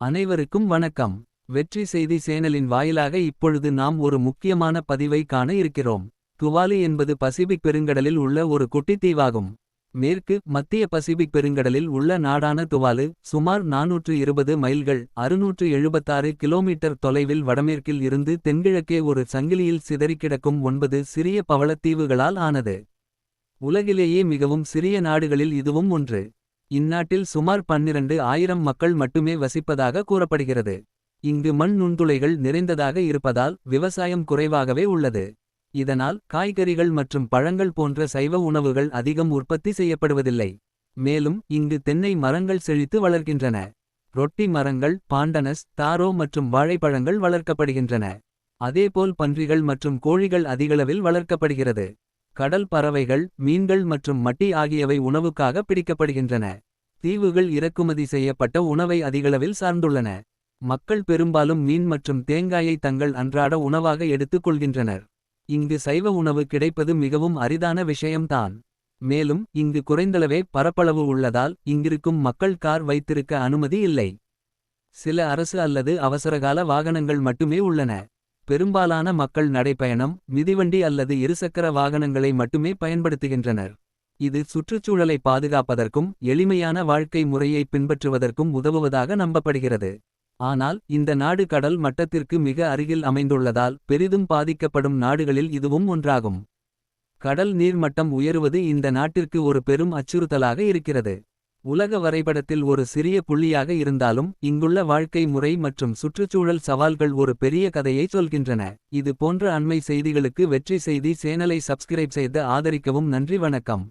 அனைவருக்கும் வணக்கம். வெற்றி செய்தி சேனலின் வாயிலாக இப்பொழுது நாம் ஒரு முக்கியமான பதிவை காண இருக்கிறோம். துவாலி என்பது பசிபிக் பெருங்கடலில் உள்ள ஒரு குட்டித் தீவாகும் மேற்கு மத்திய பசிபிக் பெருங்கடலில் உள்ள நாடான துவாலு சுமார் 420 மைல்கள் 676 கிலோமீட்டர் தொலைவில் வடமேற்கில் இருந்து தென்கிழக்கே ஒரு சங்கிலியில் சிதறிக்கிடக்கும் ஒன்பது சிறிய பவளத் தீவுகளால் ஆனது. உலகிலேயே மிகவும் சிறிய நாடுகளில் இதுவும் ஒன்று. இந்நாட்டில் சுமார் 12 ஆயிரம் மக்கள் மட்டுமே வசிப்பதாக கூறப்படுகிறது. இங்கு மண் நுண்துளைகள் நிறைந்ததாக இருப்பதால் விவசாயம் குறைவாகவே உள்ளது. இதனால் காய்கறிகள் மற்றும் பழங்கள் போன்ற சைவ உணவுகள் அதிகம் உற்பத்தி செய்யப்படுவதில்லை. மேலும் இங்கு தென்னை மரங்கள் செழித்து வளர்கின்றன. ரொட்டி மரங்கள் பாண்டனஸ் தாரோ மற்றும் வாழைப்பழங்கள் வளர்க்கப்படுகின்றன. அதேபோல் பன்றிகள் மற்றும் கோழிகள் அதிகளவில் வளர்க்கப்படுகிறது. கடல் பறவைகள் மீன்கள் மற்றும் மட்டி ஆகியவை உணவுக்காக பிடிக்கப்படுகின்றன. தீவுகள் இறக்குமதி செய்யப்பட்ட உணவை அதிகளவில் சார்ந்துள்ளன. மக்கள் பெரும்பாலும் மீன் மற்றும் தேங்காயை தங்கள் அன்றாட உணவாக எடுத்துக் கொள்கின்றனர். இங்கு சைவ உணவு கிடைப்பது மிகவும் அரிதான விஷயம்தான். மேலும் இங்கு குறைந்தளவே பரப்பளவு உள்ளதால் இங்கிருக்கும் மக்கள் கார் வைத்திருக்க அனுமதி இல்லை. சில அரசு அல்லது அவசரகால வாகனங்கள் மட்டுமே உள்ளன. பெரும்பாலான மக்கள் நடைப்பயணம் மிதிவண்டி அல்லது இருசக்கர வாகனங்களை மட்டுமே பயன்படுத்துகின்றனர். இது சுற்றுச்சூழலை பாதுகாப்பதற்கும் எளிமையான வாழ்க்கை முறையை பின்பற்றுவதற்கும் உதவுவதாக நம்பப்படுகிறது. ஆனால் இந்த நாடு கடல் மட்டத்திற்கு மிக அருகில் அமைந்துள்ளதால் பெரிதும் பாதிக்கப்படும் நாடுகளில் இதுவும் ஒன்றாகும். கடல் நீர்மட்டம் உயருவது இந்த நாட்டிற்கு ஒரு பெரும் அச்சுறுத்தலாக இருக்கிறது. உலக வரைபடத்தில் ஒரு சிறிய புள்ளியாக இருந்தாலும் இங்குள்ள வாழ்க்கை முறை மற்றும் சுற்றுச்சூழல் சவால்கள் ஒரு பெரிய கதையை சொல்கின்றன. இது போன்ற அண்மை செய்திகளுக்கு வெற்றி செய்தி சேனலை சப்ஸ்கிரைப் செய்து ஆதரிக்கவும் நன்றி வணக்கம்.